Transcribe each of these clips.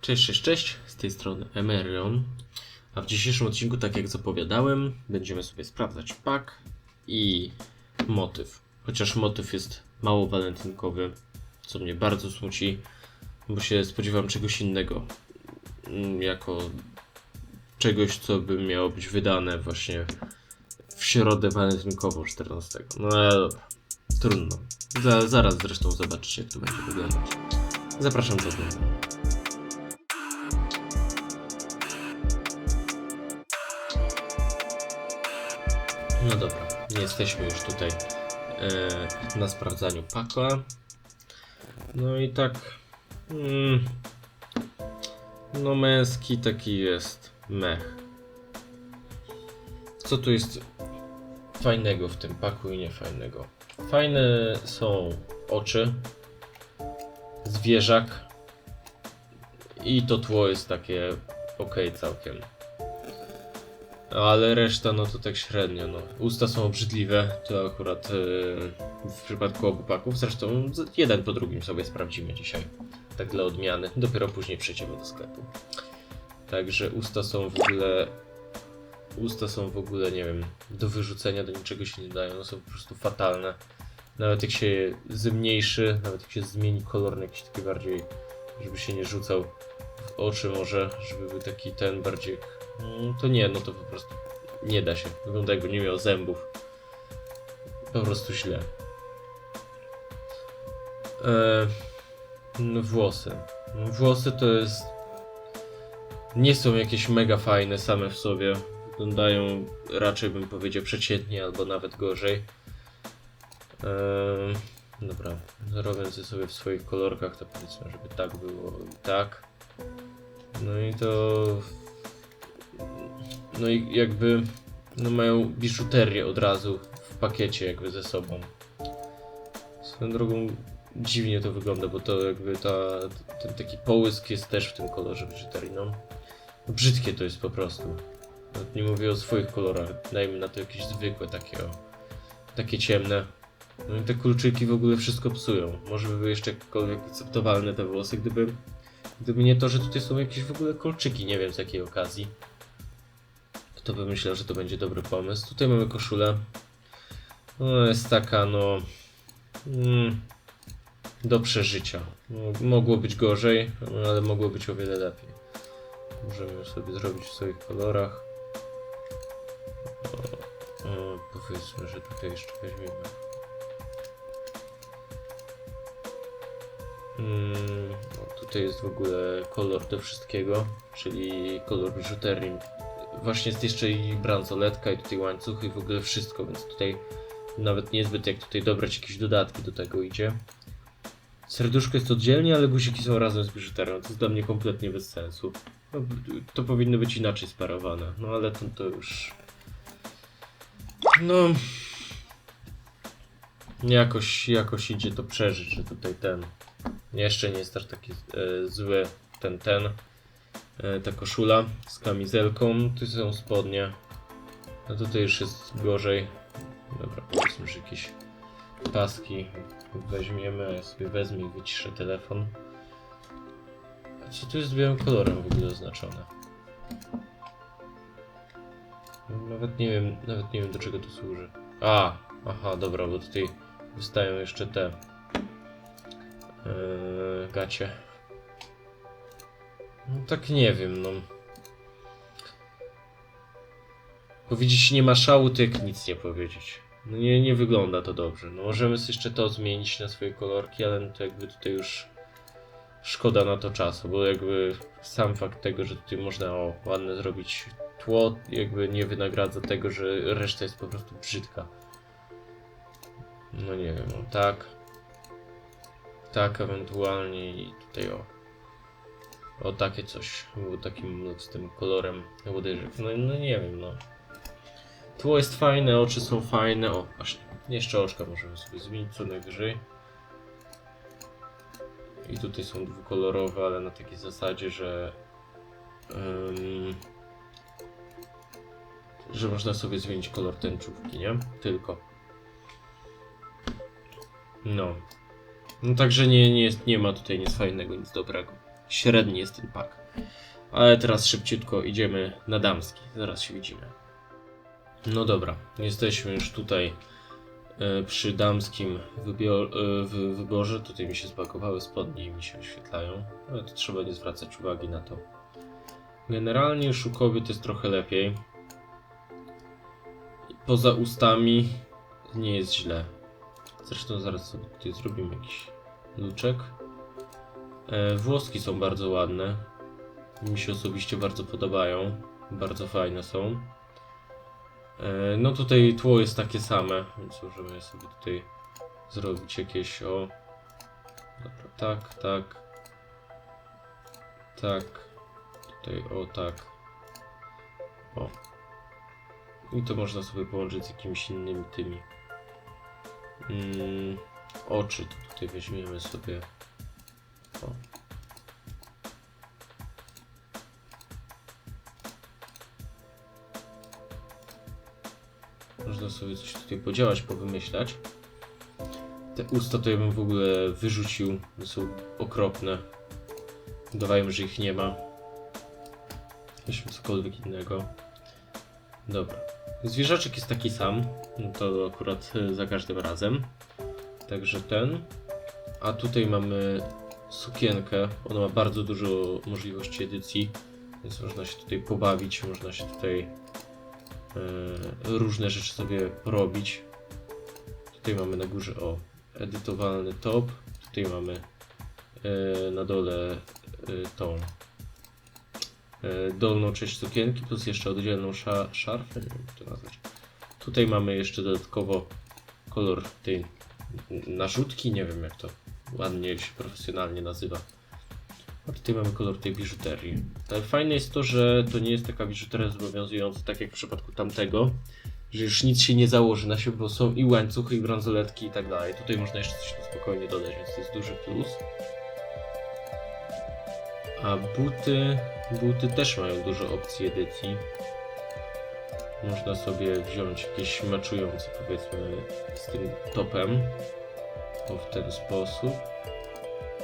Cześć, cześć, cześć, z tej strony Emerion. A w dzisiejszym odcinku, tak jak zapowiadałem, będziemy sobie sprawdzać pak i motyw. Chociaż motyw jest mało walentynkowy, co mnie bardzo smuci, bo się spodziewam czegoś innego. mm, Jako czegoś, co by miało być wydane właśnie w środę walentynkową 14. No ale dobra, trudno. Za, zaraz zresztą zobaczycie, jak to będzie wyglądać. Zapraszam do oglądania. No dobra, nie jesteśmy już tutaj e, na sprawdzaniu paka. No i tak. Mm, no męski taki jest mech. Co tu jest fajnego w tym paku i niefajnego? Fajne są oczy, zwierzak i to tło jest takie ok całkiem. Ale reszta no to tak średnio. No. Usta są obrzydliwe, to akurat yy, w przypadku obu paków. Zresztą jeden po drugim sobie sprawdzimy dzisiaj. Tak dla odmiany. Dopiero później przejdziemy do sklepu. Także usta są w ogóle. Usta są w ogóle, nie wiem, do wyrzucenia, do niczego się nie dają. No są po prostu fatalne. Nawet jak się zmniejszy, nawet jak się zmieni kolor na jakiś taki bardziej, żeby się nie rzucał w oczy może, żeby był taki ten bardziej To nie, no to po prostu nie da się. Wygląda jakby nie miał zębów. Po prostu źle. E, no włosy. No, włosy to jest. Nie są jakieś mega fajne same w sobie. Wyglądają raczej bym powiedział przeciętnie albo nawet gorzej. E, dobra, robiąc je sobie w swoich kolorkach, to powiedzmy, żeby tak było i tak. No i to no i jakby no mają biżuterię od razu w pakiecie jakby ze sobą. Swoją drogą dziwnie to wygląda, bo to jakby ta, ten taki połysk jest też w tym kolorze biżuterii, no. Brzydkie to jest po prostu. Nawet nie mówię o swoich kolorach, dajmy na to jakieś zwykłe takie o, takie ciemne. No i te kulczyki w ogóle wszystko psują. Może by były jeszcze jakkolwiek akceptowalne te włosy, gdyby, gdyby nie to, że tutaj są jakieś w ogóle kolczyki, nie wiem z jakiej okazji to bym myślał, że to będzie dobry pomysł. Tutaj mamy koszulę. No, jest taka, no. Mm, do przeżycia. Mogło być gorzej, ale mogło być o wiele lepiej. Możemy sobie zrobić w swoich kolorach. O, o, powiedzmy, że tutaj jeszcze weźmiemy. Mm, tutaj jest w ogóle kolor do wszystkiego, czyli kolor biżuterii właśnie jest jeszcze i bransoletka i tutaj łańcuchy i w ogóle wszystko, więc tutaj nawet niezbyt jak tutaj dobrać jakieś dodatki do tego idzie. Serduszko jest oddzielnie, ale guziki są razem z biżuterią, to jest dla mnie kompletnie bez sensu. No, to powinno być inaczej sparowane, no ale to, to już... No... Jakoś, jakoś idzie to przeżyć, że tutaj ten... Jeszcze nie jest aż taki e, zły ten, ten ta koszula z kamizelką. Tu są spodnie. A tutaj już jest gorzej. Dobra, powiedzmy, że jakieś paski weźmiemy. Ja sobie wezmę i wyciszę telefon. A co tu jest białym kolorem w ogóle oznaczone? Nawet nie wiem, nawet nie wiem do czego to służy. A, aha, dobra, bo tutaj wystają jeszcze te yy, gacie. No tak nie wiem, no. Powiedzieć nie ma szału, to jak nic nie powiedzieć. No nie, nie wygląda to dobrze. No możemy jeszcze to zmienić na swoje kolorki, ale no to jakby tutaj już szkoda na to czasu, bo jakby sam fakt tego, że tutaj można o, ładne zrobić tło, jakby nie wynagradza tego, że reszta jest po prostu brzydka. No nie wiem, no tak. Tak, ewentualnie i tutaj o. O takie coś, było takim no, z tym kolorem łodyżek. No, no nie wiem, no. Tło jest fajne, oczy są fajne. O, właśnie. Jeszcze oczka możemy sobie zmienić co najwyżej. I tutaj są dwukolorowe, ale na takiej zasadzie, że. ym, że można sobie zmienić kolor tęczówki, nie? Tylko. No. No także nie, nie, jest, nie ma tutaj nic fajnego, nic dobrego. Średni jest ten pak. Ale teraz szybciutko idziemy na damski. Zaraz się widzimy. No dobra, jesteśmy już tutaj e, przy damskim e, wy- wyborze. Tutaj mi się zbagowały spodnie i mi się oświetlają. Ale to trzeba nie zwracać uwagi na to. Generalnie już u kobiet jest trochę lepiej. Poza ustami nie jest źle. Zresztą zaraz sobie tutaj zrobimy jakiś luczek. E, włoski są bardzo ładne. Mi się osobiście bardzo podobają. Bardzo fajne są. E, no tutaj tło jest takie same, więc możemy sobie tutaj zrobić jakieś o... Dobra, tak, tak. Tak. Tutaj o tak. O. I to można sobie połączyć z jakimiś innymi tymi. Mm, oczy tutaj weźmiemy sobie. O. Można sobie coś tutaj podziałać, powymyślać. Te usta to ja bym w ogóle wyrzucił. Są okropne. Udawajmy, że ich nie ma. Weźmy cokolwiek innego. Dobra. Zwierzaczek jest taki sam. No to akurat e, za każdym razem. Także ten. A tutaj mamy sukienkę. Ona ma bardzo dużo możliwości edycji. Więc można się tutaj pobawić. Można się tutaj e, różne rzeczy sobie porobić. Tutaj mamy na górze o edytowalny top. Tutaj mamy e, na dole e, tą dolną część sukienki plus jeszcze oddzielną sza, szarfę, nie wiem jak to nazwać. Tutaj mamy jeszcze dodatkowo kolor tej narzutki, nie wiem jak to ładnie się profesjonalnie nazywa. Tutaj mamy kolor tej biżuterii. Ale fajne jest to, że to nie jest taka biżuteria zobowiązująca, tak jak w przypadku tamtego, że już nic się nie założy na siebie, bo są i łańcuchy, i bransoletki i tak dalej. Tutaj można jeszcze coś na spokojnie dodać, więc to jest duży plus. A buty, buty też mają dużo opcji edycji. Można sobie wziąć jakieś maczujące powiedzmy z tym topem. O w ten sposób.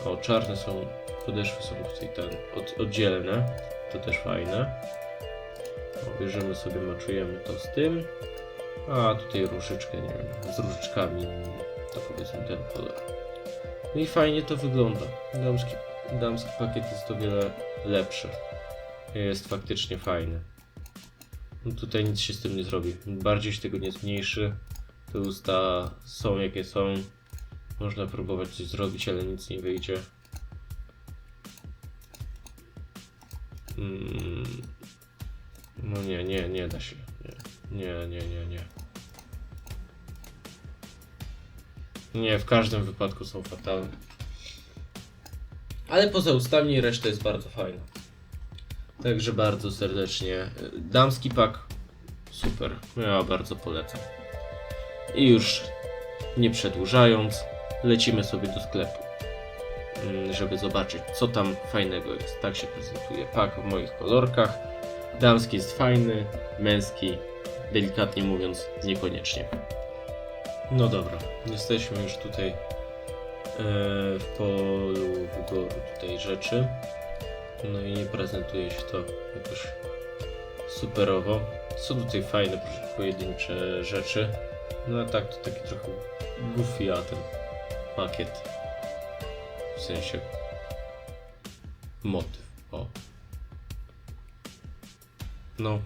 O, czarne są, podeszwy są tutaj ten, od, oddzielne. To też fajne. O, bierzemy sobie, maczujemy to z tym. A tutaj różyczkę, nie wiem, z różyczkami. To powiedzmy ten kolor. No i fajnie to wygląda. Damski, damski pakiet jest o wiele lepszy. Jest faktycznie fajny. No tutaj nic się z tym nie zrobi. Bardziej się tego nie zmniejszy. Te usta są jakie są. Można próbować coś zrobić, ale nic nie wyjdzie. Mm. No nie, nie, nie da się. Nie, nie, nie, nie. Nie, w każdym wypadku są fatalne. Ale poza ustami reszta jest bardzo fajna. Także bardzo serdecznie. Damski pak super. Ja bardzo polecam. I już nie przedłużając, lecimy sobie do sklepu, mm, żeby zobaczyć, co tam fajnego jest. Tak się prezentuje pak w moich kolorkach. Damski jest fajny, męski, delikatnie mówiąc, niekoniecznie. No dobra, jesteśmy już tutaj e, w polu wyboru tutaj rzeczy. No i nie prezentuje się to jakoś superowo. Są tutaj fajne pojedyncze rzeczy. No a tak to taki trochę goofy, pakiet. W sensie motyw. O. No.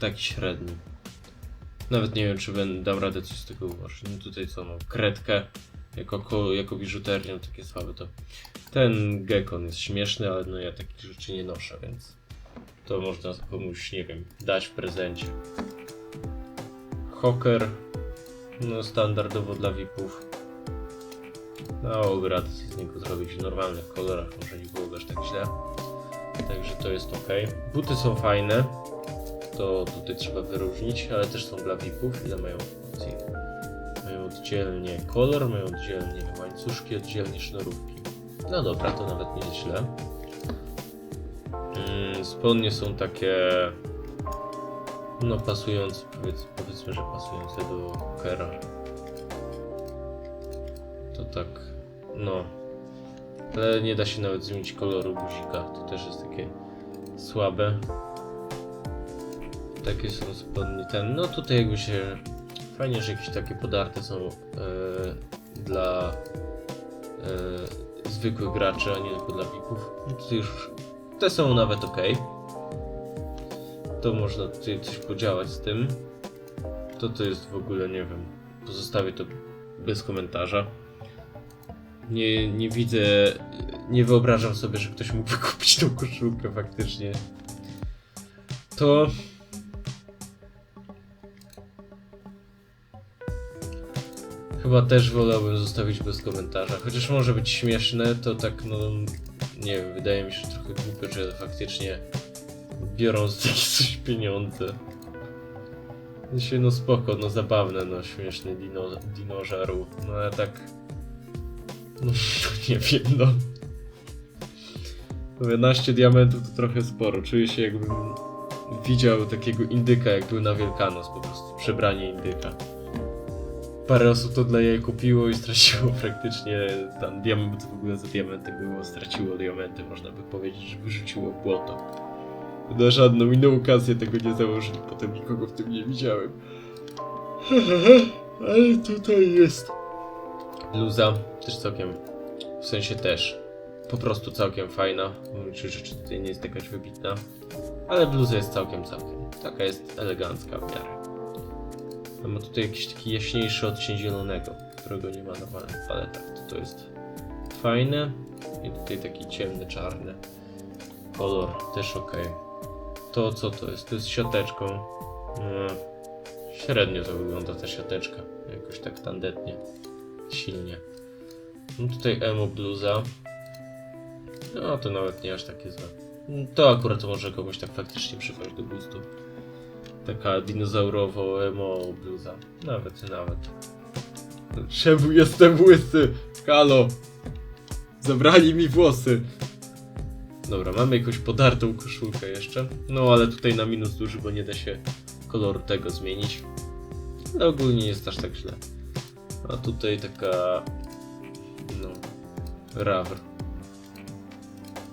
Taki średni. Nawet nie wiem, czy będę dał radę coś z tego ułożyć. No tutaj co, no, kredkę jako, ko- jako biżuterię, takie słabe to. Ten gekon jest śmieszny, ale no ja takich rzeczy nie noszę, więc to można komuś, nie wiem, dać w prezencie. Hoker, no standardowo dla VIP-ów. No, radę sobie z niego zrobić w normalnych kolorach, może nie było aż tak źle. Także to jest ok. Buty są fajne, to tutaj trzeba wyróżnić, ale też są dla VIP-ów. Ile mają opcji? Mają oddzielnie kolor, mają oddzielnie łańcuszki, oddzielnie sznurówki. No dobra, to nawet nie jest źle. Mm, spodnie są takie no pasujące, powiedz, powiedzmy, że pasujące do Hookera. To tak, no. Ale nie da się nawet zmienić koloru guzika. To też jest takie słabe. Takie są spodnie ten. No tutaj jakby się. Fajnie, że jakieś takie podarte są e, dla e, zwykłych graczy, a nie tylko dla VIP-ów. No tutaj już. Te są nawet ok. To można tutaj coś podziałać z tym. To to jest w ogóle, nie wiem. Pozostawię to bez komentarza. Nie, nie widzę, nie wyobrażam sobie, że ktoś mógłby kupić tą koszulkę faktycznie. To... Chyba też wolałbym zostawić bez komentarza. Chociaż może być śmieszne, to tak no... Nie wiem, wydaje mi się trochę głupio, że faktycznie biorą z takich coś pieniądze. Się no spoko, no zabawne, no śmieszny dino, dinożaru. No ale tak... No nie wiem, no. 11 diamentów to trochę sporo. Czuję się jakbym widział takiego indyka, jak był na Wielkanoc, po prostu przebranie indyka. Parę osób to dla jej kupiło i straciło praktycznie tam diament, w ogóle za diamenty było, straciło diamenty, można by powiedzieć, że wyrzuciło błoto. Na żadną inną okazję tego nie założyli, potem nikogo w tym nie widziałem. Ale tutaj jest. Bluza też całkiem, w sensie też, po prostu całkiem fajna. Czy rzeczy tutaj nie jest jakaś wybitna, ale bluza jest całkiem, całkiem. Taka jest elegancka w miarę. A ma tutaj jakiś taki jaśniejszy odcień zielonego, którego nie ma na paletach. To, to jest fajne. I tutaj taki ciemny, czarny kolor, też ok. To co to jest? To jest siateczką. Mm, Średnio to wygląda ta siateczka. Jakoś tak tandetnie. Silnie. No tutaj emo bluza. No to nawet nie aż takie złe. To akurat może komuś tak faktycznie przypaść do gustu. Taka dinozaurowo emo bluza. Nawet, nawet. Czemu jestem łysy? Halo! Zabrali mi włosy. Dobra, mamy jakąś podartą koszulkę jeszcze. No ale tutaj na minus duży, bo nie da się koloru tego zmienić. Ale ogólnie nie jest aż tak źle. A tutaj taka... No... Rawr.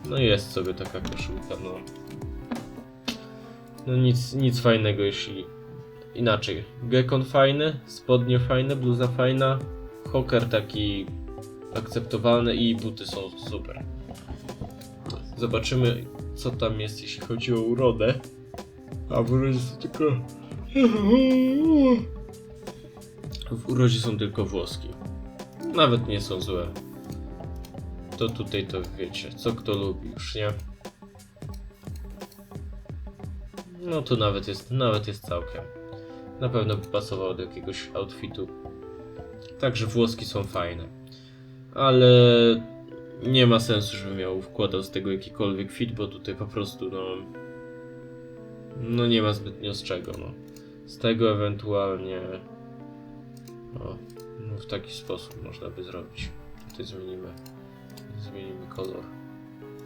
No jest sobie taka koszulka, no. No nic, nic fajnego, jeśli... Inaczej. Gekon fajny, spodnie fajne, bluza fajna, hoker taki akceptowalny i buty są super. Zobaczymy, co tam jest, jeśli chodzi o urodę. A w urodzie są tylko. W urodzie są tylko włoski. Nawet nie są złe. To tutaj to wiecie, co kto lubi już, nie? No to nawet jest, nawet jest całkiem. Na pewno by pasowało do jakiegoś outfitu. Także włoski są fajne. Ale nie ma sensu, żebym miał wkładał z tego jakikolwiek fit, bo tutaj po prostu no... No nie ma zbytnio z czego, no. Z tego ewentualnie... O, no w taki sposób można by zrobić. Tutaj zmienimy... Zmienimy kolor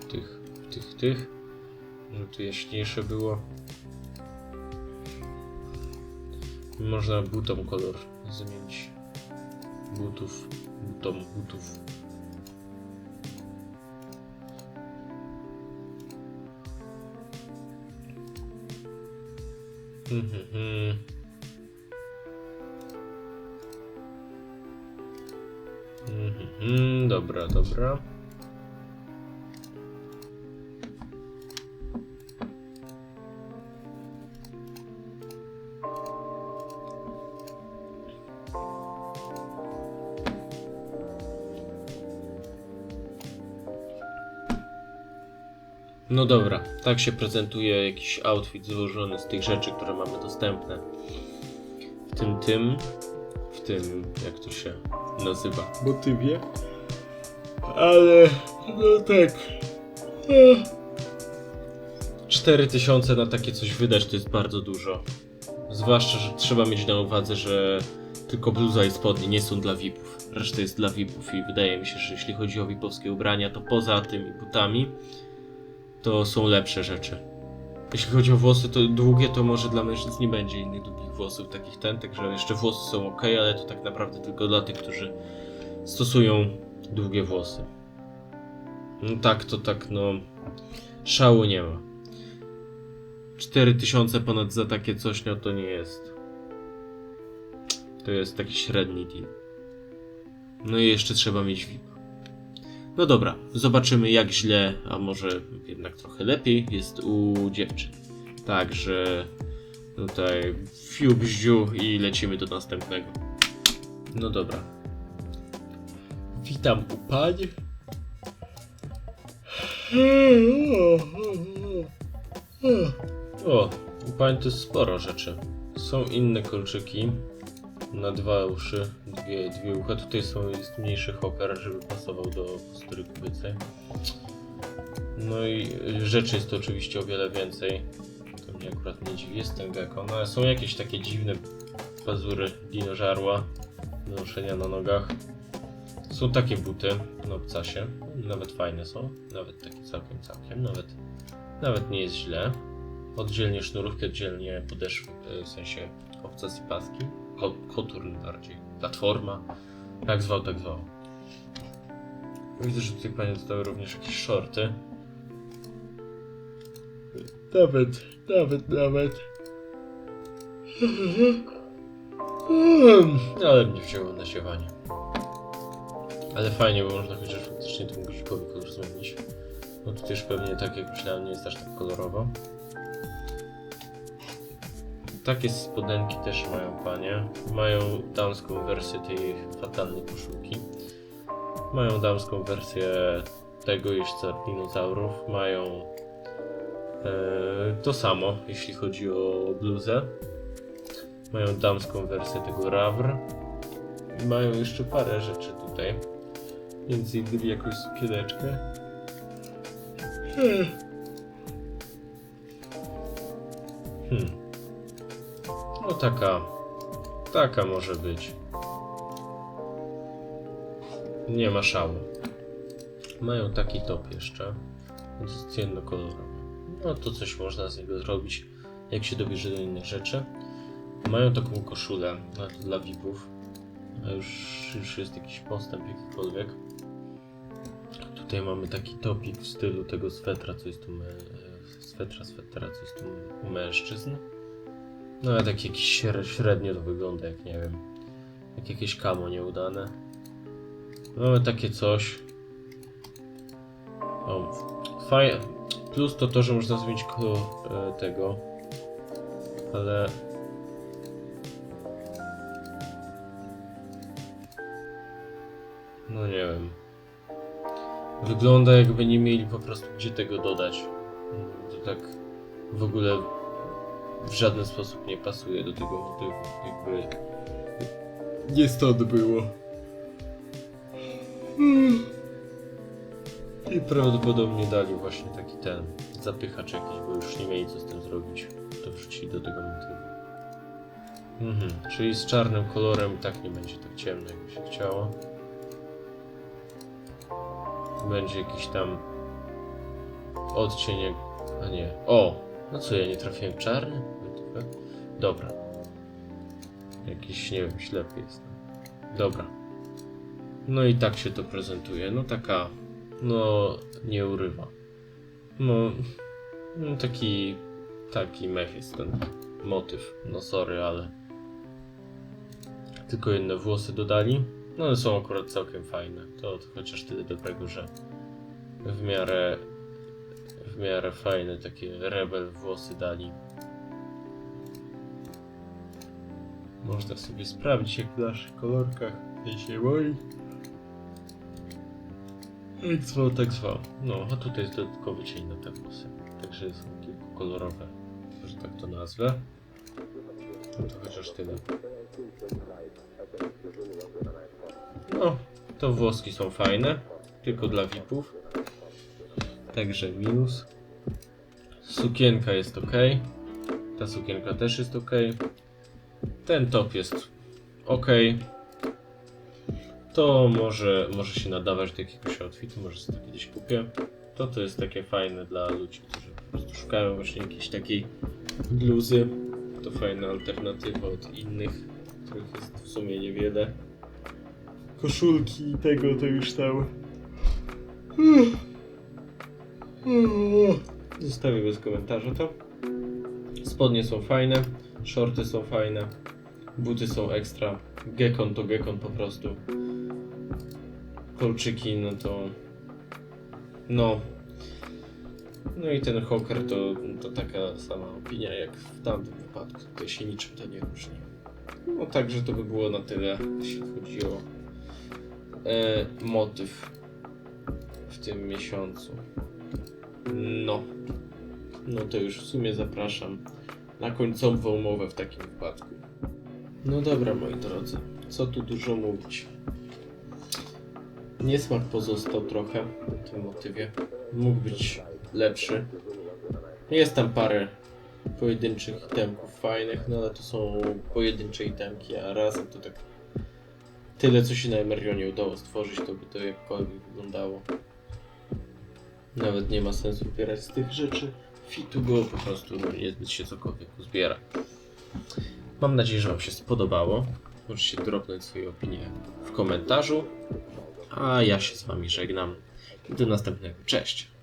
tych, tych, tych. Żeby tu jaśniejsze było. Można butom kolor zmienić. Butów, butom, butów. Mhm. Mhm, dobra, dobra. No dobra, tak się prezentuje jakiś outfit złożony z tych rzeczy, które mamy dostępne. W tym tym, w tym, jak to się nazywa, motywie. Ale, no tak. 4000 na takie coś wydać to jest bardzo dużo. Zwłaszcza, że trzeba mieć na uwadze, że tylko bluza i spodnie nie są dla VIP-ów. Reszta jest dla VIP-ów i wydaje mi się, że jeśli chodzi o VIP-owskie ubrania, to poza tymi butami to są lepsze rzeczy. Jeśli chodzi o włosy, to długie, to może dla mężczyzn nie będzie innych długich włosów, takich ten, także jeszcze włosy są ok, ale to tak naprawdę tylko dla tych, którzy stosują długie włosy. No tak, to tak, no. Szału nie ma. 4000 ponad za takie coś, no to nie jest. To jest taki średni deal. No i jeszcze trzeba mieć. No dobra, zobaczymy jak źle, a może jednak trochę lepiej jest u dziewczyn. Także tutaj fiu i lecimy do następnego. No dobra. Witam u pań. O, u pań to sporo rzeczy. Są inne kolczyki na dwa uszy, dwie, dwie ucha. Tutaj są, jest mniejszy hopper, żeby pasował do postury kobiecej. No i rzeczy jest to oczywiście o wiele więcej. To mnie akurat nie dziwi, jest ten gecko. No ale są jakieś takie dziwne pazury dinożarła do noszenia na nogach. Są takie buty na obcasie, nawet fajne są, nawet takie całkiem całkiem, nawet, nawet nie jest źle. Oddzielnie sznurówki, oddzielnie podeszwy, e, w sensie obcas i paski, Ko koturn bardziej, platforma, tak zwał, tak zwał. Widzę, że tutaj panie dostały również jakieś shorty. Nawet, nawet, nawet. Ale mnie wzięło na siewanie. Ale fajnie, bo można chociaż faktycznie guzikowi kolor zmienić. No tu też pewnie tak jak myślałem, nie jest aż tak kolorowo. Takie spodenki też mają panie. Mają damską wersję tej fatalnej koszulki. Mają damską wersję tego jeźdźca dinozaurów. Mają e, to samo, jeśli chodzi o bluzę. Mają damską wersję tego Rawr. Mają jeszcze parę rzeczy tutaj. Między innymi jakąś sukieneczkę. Hmm. No taka. Taka może być. Nie ma szału. Mają taki top jeszcze. Jest jednokolorowy. No to coś można z niego zrobić, jak się dobierze do innych rzeczy. Mają taką koszulę, no dla VIP-ów. A już, już jest jakiś postęp jakikolwiek. Tutaj mamy taki topik w stylu tego swetra, co jest tu me... swetra, swetra, co jest tu u mężczyzn. No ale tak jakiś śre- średnio to wygląda, jak nie wiem. Jak jakieś kamo nieudane. Mamy takie coś. O. Plus to to, że można zmienić kolor e, tego. Ale No nie wiem. Wygląda jakby nie mieli po prostu gdzie tego dodać. To tak w ogóle w żaden sposób nie pasuje do tego motywu. Jakby nie stąd było. I prawdopodobnie dali właśnie taki ten zapychacz jakiś, bo już nie mieli co z tym zrobić. To wrzucili do tego motywu. Mhm, czyli z czarnym kolorem i tak nie będzie tak ciemno, jakby się chciało będzie jakiś tam odcień jak... A nie. O! No co, ja nie trafiłem czarny? Dobra. Jakiś, nie wiem, ślepy jestem. Dobra. No i tak się to prezentuje. No taka... No... nie urywa. No... no taki... Taki mech jest ten motyw. No sorry, ale... Tylko jedne włosy dodali. No one są akurat całkiem fajne. To, to chociaż tyle dobrego, że w miarę w miarę fajne takie rebel włosy dali. Można sobie sprawdzić jak w naszych kolorkach tej się moi. Jak zwał, tak zwał. No, a tutaj jest dodatkowy cień na te włosy. Także są kilkukolorowe, że tak to nazwę. No to chociaż tyle. No, to włoski są fajne, tylko dla VIP-ów. Także minus. Sukienka jest ok. Ta sukienka też jest ok. Ten top jest ok. To może, może się nadawać do jakiegoś outfitu, może sobie to kiedyś kupię. To to jest takie fajne dla ludzi, którzy po prostu szukają właśnie jakiejś takiej bluzy. To fajna alternatywa od innych, których jest w sumie niewiele koszulki i tego to już tam. Zostawię bez komentarza to. Spodnie są fajne, shorty są fajne, buty są ekstra. Gekon to gekon po prostu. Kolczyki, no to. No. No i ten hoker to, to taka sama opinia jak w tamtym wypadku. Tutaj się niczym to nie różni. No także to by było na tyle, jeśli chodzi o e, motyw w tym miesiącu. No. No to już w sumie zapraszam na końcową umowę w takim wypadku. No dobra, moi drodzy, co tu dużo mówić. Niesmak pozostał trochę w tym motywie. Mógł być lepszy. Jest tam parę pojedynczych itemków fajnych, no ale to są pojedyncze itemki, a razem to tak tyle, co się na Emerionie udało stworzyć, to by to jakkolwiek wyglądało. Nawet nie ma sensu zbierać z tych rzeczy fitu, bo po prostu no, niezbyt się cokolwiek uzbiera. Mam nadzieję, że Wam się spodobało. Możecie dropnąć swoje opinie w komentarzu. A ja się z Wami żegnam. I do następnego. Cześć!